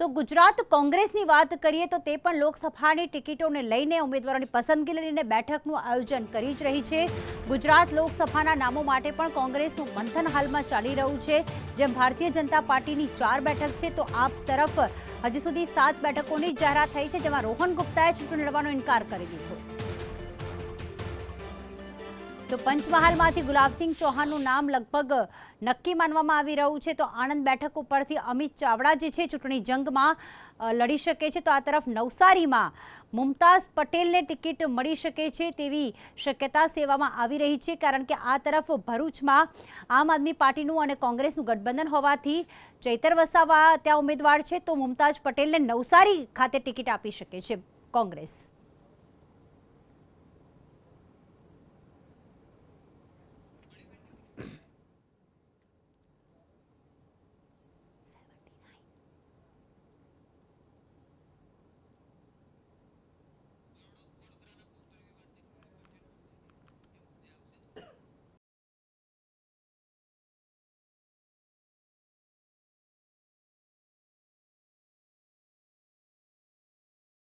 તો ગુજરાત કોંગ્રેસની વાત કરીએ તો તે પણ લોકસભાની ટિકિટોને લઈને ઉમેદવારોની પસંદગી લઈને બેઠકનું આયોજન કરી જ રહી છે. ગુજરાત લોકસભાના નામો માટે પણ કોંગ્રેસનું મંથન હાલમાં ચાલી રહ્યું છે. જેમ ભારતીય જનતા પાર્ટીની ચાર બેઠક છે, તો આપ તરફ હજી સુધી સાત બેઠકોની જાહેરાત થઈ છે, જેમાં રોહન ગુપ્તાએ ચૂંટણી લડવાનો ઇનકાર કરી દીધો. તો પંચમહાલમાંથી ગુલાબસિંહ ચૌહાણનું નામ લગભગ નક્કી માનવામાં આવી રહ્યું છે. તો આણંદ બેઠક ઉપરથી અમિત ચાવડા જે છે ચૂંટણી જંગમાં લડી શકે છે. તો આ તરફ નવસારીમાં મુમતાઝ પટેલને ટિકિટ મળી શકે છે તેવી શક્યતા સેવામાં આવી રહી છે. કારણ કે આ તરફ ભરૂચમાં આમ આદમી પાર્ટીનું અને કોંગ્રેસનું ગઠબંધન હોવાથી ચૈતર વસાવા ત્યાં ઉમેદવાર છે. તો મુમતાઝ પટેલને નવસારી ખાતે ટિકિટ આપી શકે છે કોંગ્રેસ.